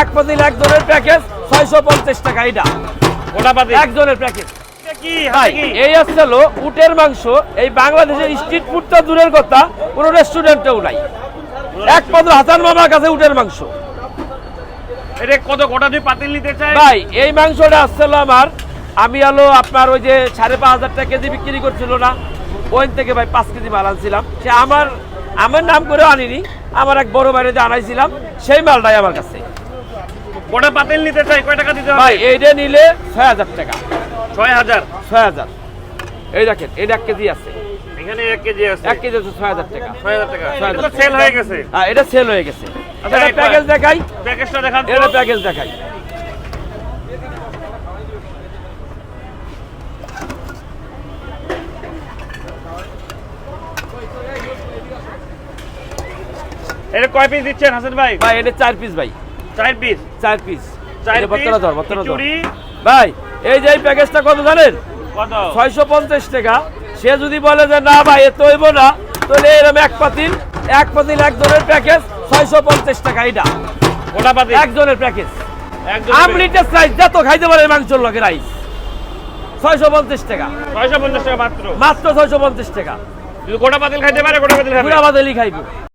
এক পাতিল একজনের প্যাকেজ ছয়শো পঞ্চাশ টাকা এটা। গোটা পাতি একজনের প্যাকেজ এই আসছিল উটের মাংস। এই বাংলাদেশের স্ট্রিট ফুডটা দূরের কথা কোনো রেস্টুরেন্টেও নাই। একমাত্র হাসান মামার কাছে উটের মাংস। এটা কত গোটা দুই পাতিল নিতে চাই ভাই এই মাংসটা আসছিল আমার। আমি আলো আপনার ওই যে সাড়ে পাঁচ হাজার টাকা কেজি বিক্রি করছিল না। ওই থেকে ভাই পাঁচ কেজি মাল আনছিলাম। সে আমার আমার নাম করে আনিনি। আমার এক বড় বাইরে আনাইছিলাম। সেই মালটাই আমার কাছে। গোটা পাতিল নিতে চাই কয় টাকা দিতে ভাই হবে? এইটা নিলে ছয় হাজার টাকা। ছয় হাজার? ছয় হাজার। এই দেখেন এটা এক কেজি আছে। এখানে এক কেজি আছে। এক কেজি আছে ছয় হাজার টাকা। ছয় হাজার টাকা। ছয় এটা হাজার। সেল হয়ে গেছে। হ্যাঁ এটা সেল হয়ে গেছে। আচ্ছা, এটা প্যাকেজ দেখাই। প্যাকেজটা দেখান। এটা প্যাকেজ দেখাই। এটা কয় পিস দিচ্ছেন হাসান ভাই? ভাই এটা চার পিস ভাই। চার পিস চার পিস চার বত্তরা ধর বত্তরা ধর। ভাই এই যে প্যাকেজটা কত জানেন? কত? ছয়শো পঞ্চাশ টাকা। সে যদি বলে যে না ভাই হইব না তাহলে এরকম এক পাতিল এক পাতিল একজনের প্যাকেজ ছয়শো পঞ্চাশ টাকা এটা পাতিল। একজনের প্যাকেজ যত খাইতে পারে মাংসর লগে রাইস ছয়শো পঞ্চাশ টাকা। ছয়শো পঞ্চাশ টাকা মাত্র। মাত্র ছয়শো পঞ্চাশ টাকা। গোটা পাতিল খাইতে পারে গোটা পাতিল খাইব।